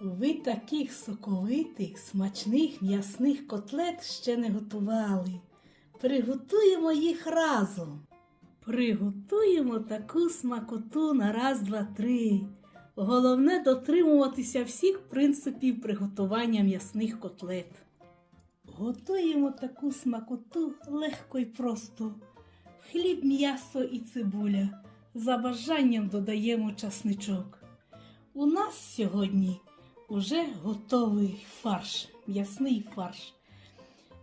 Ви таких соковитих, смачних м'ясних котлет ще не готували. Приготуємо їх разом. Приготуємо таку смакоту на раз, два, три. Головне дотримуватися всіх принципів приготування м'ясних котлет. Готуємо таку смакоту легко і просто. Хліб, м'ясо і цибуля. За бажанням додаємо часничок. У нас сьогодні уже готовий фарш, м'ясний фарш.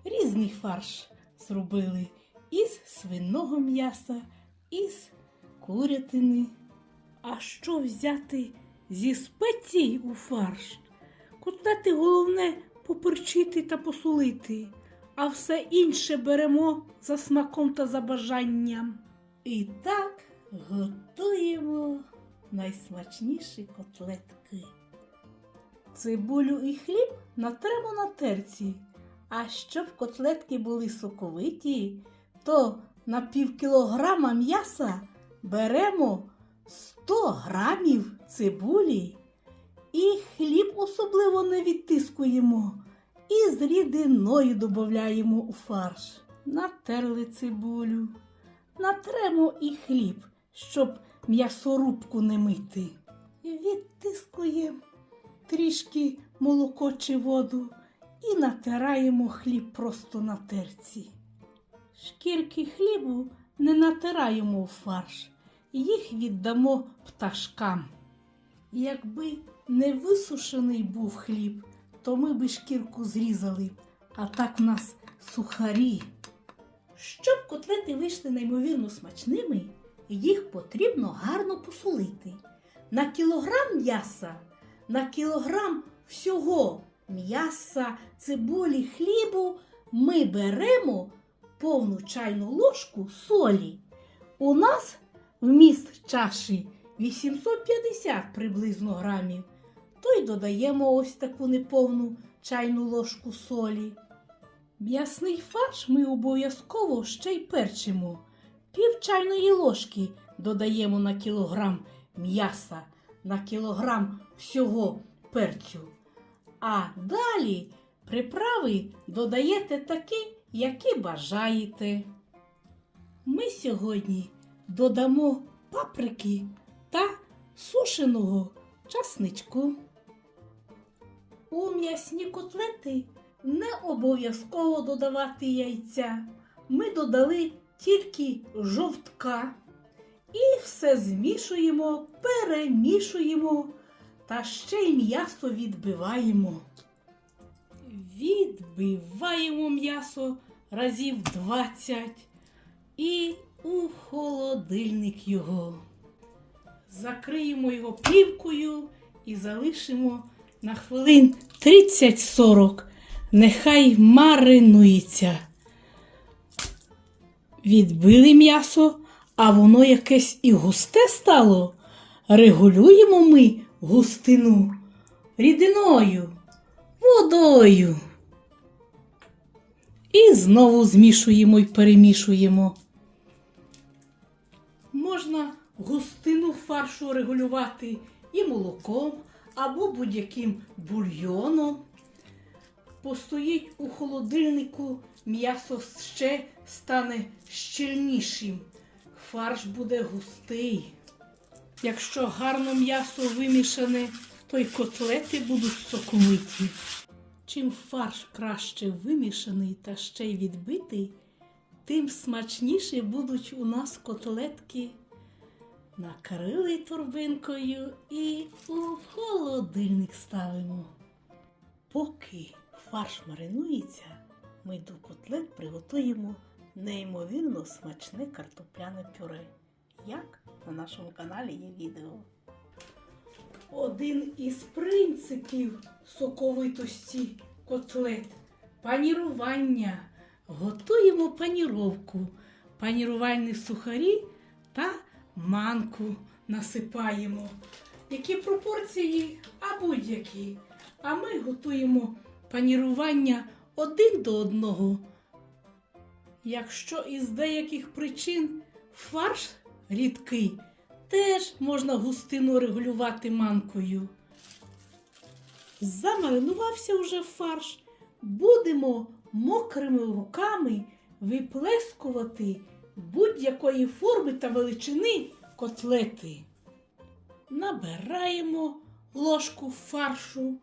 Різний фарш зробили із свиного м'яса, із курятини. А що взяти зі спецій у фарш? Котлети головне поперчити та посолити, а все інше беремо за смаком та за бажанням. І так готуємо найсмачніші котлетки. Цибулю і хліб натремо на терці. А щоб котлетки були соковиті, то на пів кілограма м'яса беремо 100 грамів цибулі і хліб особливо не відтискуємо. І з рідиною додаємо у фарш. Натерли цибулю, натремо і хліб, щоб м'ясорубку не мити. Відтискуємо трішки молоко чи воду і натираємо хліб просто на терці. Шкірки хлібу не натираємо у фарш, їх віддамо пташкам. Якби не висушений був хліб, то ми би шкірку зрізали, а так в нас сухарі. Щоб котлети вийшли неймовірно смачними, їх потрібно гарно посолити. На кілограм м'яса, на кілограм всього м'яса, цибулі, хлібу ми беремо повну чайну ложку солі. У нас вміст чаші 850 приблизно грамів. То й додаємо ось таку неповну чайну ложку солі. М'ясний фарш ми обов'язково ще й перчимо. Пів чайної ложки додаємо на кілограм м'яса, на кілограм всього перцю. А далі приправи додаєте такі, які бажаєте. Ми сьогодні додамо паприки та сушеного часничку. У м'ясні котлети не обов'язково додавати яйця. Ми додали тільки жовтка. І все змішуємо, перемішуємо та ще й м'ясо відбиваємо. Відбиваємо м'ясо разів 20 і у холодильник його. Закриємо його плівкою і залишимо на хвилин 30-40. Нехай маринується. Відбили м'ясо, а воно якесь і густе стало. Регулюємо ми густину рідиною, водою. І знову змішуємо і перемішуємо. Можна густину фаршу регулювати і молоком або будь-яким бульйоном. Постоїть у холодильнику, м'ясо ще стане щільнішим. Фарш буде густий. Якщо гарно м'ясо вимішане, то й котлети будуть соковиті. Чим фарш краще вимішаний та ще й відбитий, тим смачніші будуть у нас котлетки. Накрили торбинкою і у холодильник ставимо. Поки фарш маринується, ми до котлет приготуємо неймовірно смачне картопляне пюре. Як на нашому каналі є відео. Один із принципів соковитості котлет панірування. Готуємо паніровку, панірувальні сухарі та манку насипаємо. Які пропорції, а будь-які. А ми готуємо панірування один до одного. Якщо із деяких причин фарш рідкий, теж можна густину регулювати манкою. Замаринувався вже фарш. Будемо мокрими руками виплескувати будь-якої форми та величини котлети. Набираємо ложку фаршу,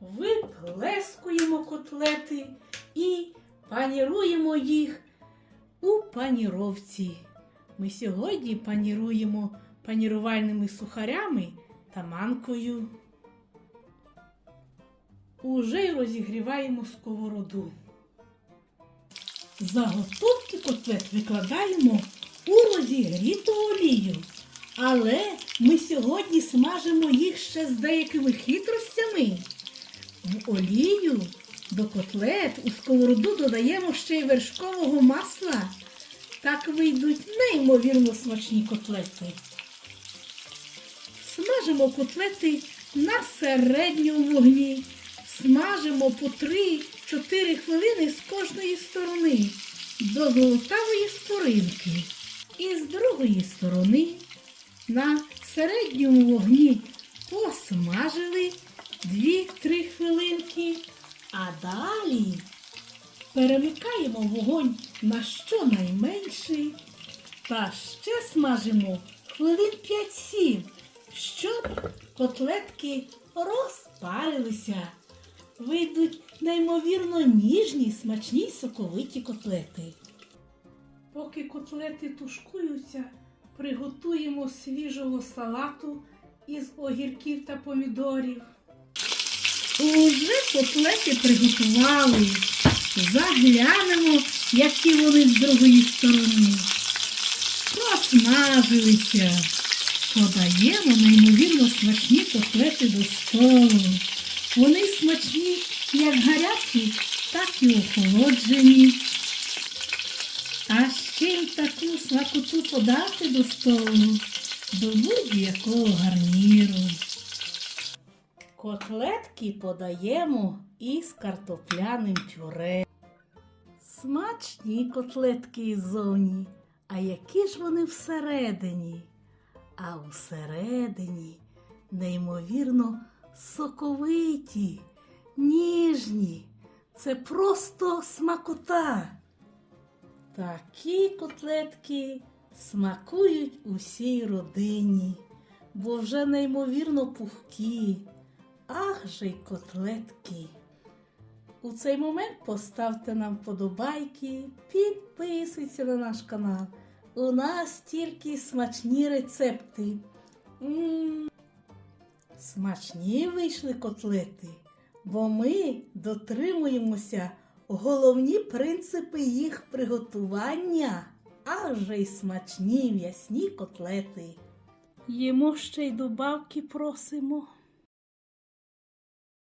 виплескуємо котлети і паніруємо їх у паніровці. Ми сьогодні паніруємо панірувальними сухарями та манкою. Уже й розігріваємо сковороду. Заготовки котлет викладаємо у розігріту олію. Але ми сьогодні смажимо їх ще з деякими хитростями. В олію до котлет у сковороду додаємо ще й вершкового масла. Так вийдуть неймовірно смачні котлети. Смажимо котлети на середньому вогні. Смажимо по 3-4 хвилини з кожної сторони до золотавої скоринки. І з другої сторони на середньому вогні посмажили 2-3 хвилинки, а далі перемикаємо вогонь на щонайменший та ще смажимо хвилин 5-7, щоб котлетки розпарилися. Вийдуть неймовірно ніжні, смачні соковиті котлети. Поки котлети тушкуються, приготуємо свіжого салату із огірків та помідорів. Уже котлети приготували. Заглянемо, які вони з другої сторони. Просмажилися. Подаємо неймовірно смачні котлети до столу. Вони смачні як гарячі, так і охолоджені. А ще й таку смакоту подати до столу, до будь-якого гарніру. Котлетки подаємо із картопляним пюре. Смачні котлетки іззовні, а які ж вони всередині? А всередині неймовірно соковиті, ніжні. Це просто смакота. Такі котлетки смакують усій родині, бо вже неймовірно пухкі. Й котлетки. У цей момент поставте нам подобайки, підписуйтесь на наш канал. У нас тільки смачні рецепти. м Смачні вийшли котлети, бо ми дотримуємося головні принципи їх приготування, а вже й смачні м'ясні котлети. Їмо ще й добавки просимо.